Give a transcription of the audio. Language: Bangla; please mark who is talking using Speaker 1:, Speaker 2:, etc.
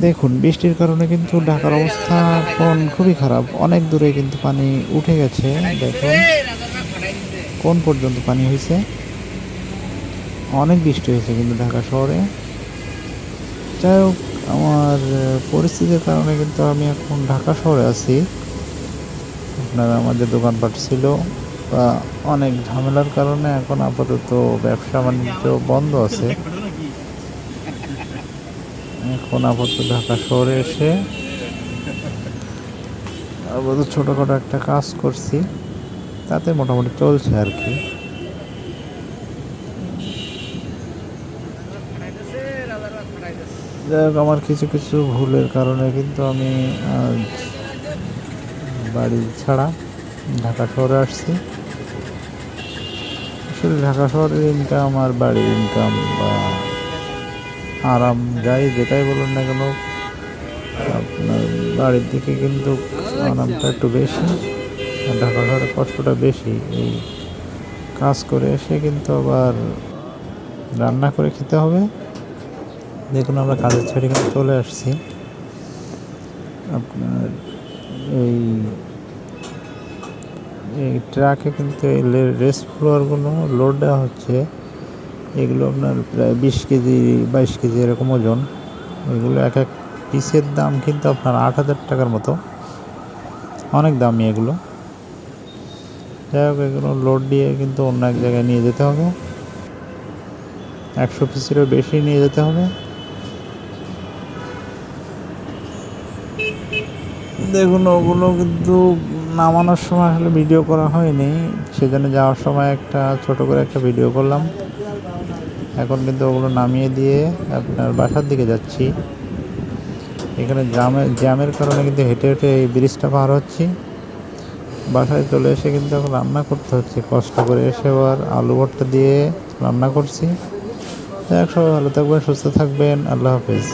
Speaker 1: দেখুন, বৃষ্টির কারণে কিন্তু ঢাকার অবস্থা এখন খুবই খারাপ। অনেক দূরে কিন্তু পানি উঠে গেছে, দেখুন। কোন পর্যন্ত পানি হয়েছে? অনেক বৃষ্টি হয়েছে কিন্তু ঢাকা শহরে। যাই হোক, আমার পরিস্থিতির কারণে কিন্তু আমি এখন ঢাকা শহরে আছি। আপনার আমাদের দোকানপাট ছিল, বা অনেক ঝামেলার কারণে এখন আপাতত ব্যবসা বাণিজ্য বন্ধ আছে। এখন আপাতত ঢাকা শহরে এসে আপাতত ছোটোখাটো একটা কাজ করছি। তাতে মোটামুটি চলছে আর কি। যাই হোক, আমার কিছু কিছু ভুলের কারণে কিন্তু আমি আজ বাড়ি ছাড়া ঢাকা শহরে আসছি। আসলে ঢাকা শহরের ইনকাম আর বাড়ির ইনকাম বা আরাম যাই, যেটাই বলুন না কেন, আপনার বাড়ির দিকে কিন্তু আরামটা একটু বেশি ঢাকা শহরে কষ্টটা বেশি। এই কাজ করে এসে কিন্তু আবার রান্না করে খেতে হবে। দেখুন, আমরা কাজের ছেড়ে কিন্তু চলে আসছি। আপনার এই এই ট্রাকে কিন্তু এই রেস্ট ফ্লোয়ারগুলো লোড দেওয়া হচ্ছে। এগুলো আপনার প্রায় বিশ কেজি, বাইশ কেজি এরকম ওজন। এগুলো এক এক পিসের দাম কিন্তু আপনার আট হাজার টাকার মতো। অনেক দামি এগুলো। যাই হোক, এগুলো লোড দিয়ে কিন্তু অন্য এক জায়গায় নিয়ে যেতে হবে। একশো পিসেরও বেশি নিয়ে যেতে হবে। দেখুন, ওগুলো কিন্তু নামানোর সময় আসলে ভিডিও করা হয়নি। সেজন্য যাওয়ার সময় একটা ছোট করে একটা ভিডিও করলাম। এখন কিন্তু ওগুলো নামিয়ে দিয়ে আপনার বাসার দিকে যাচ্ছি। এখানে জ্যামের জ্যামের কারণে কিন্তু হেঁটে হেঁটে এই ব্রিজটা পার হচ্ছি। বাসায় চলে এসে কিন্তু এখন রান্না করতে হচ্ছে। কষ্ট করে এসে আবার আলু ভর্তা দিয়ে রান্না করছি। সবাই ভালো থাকবেন, সুস্থ থাকবেন। আল্লাহ হাফিজ।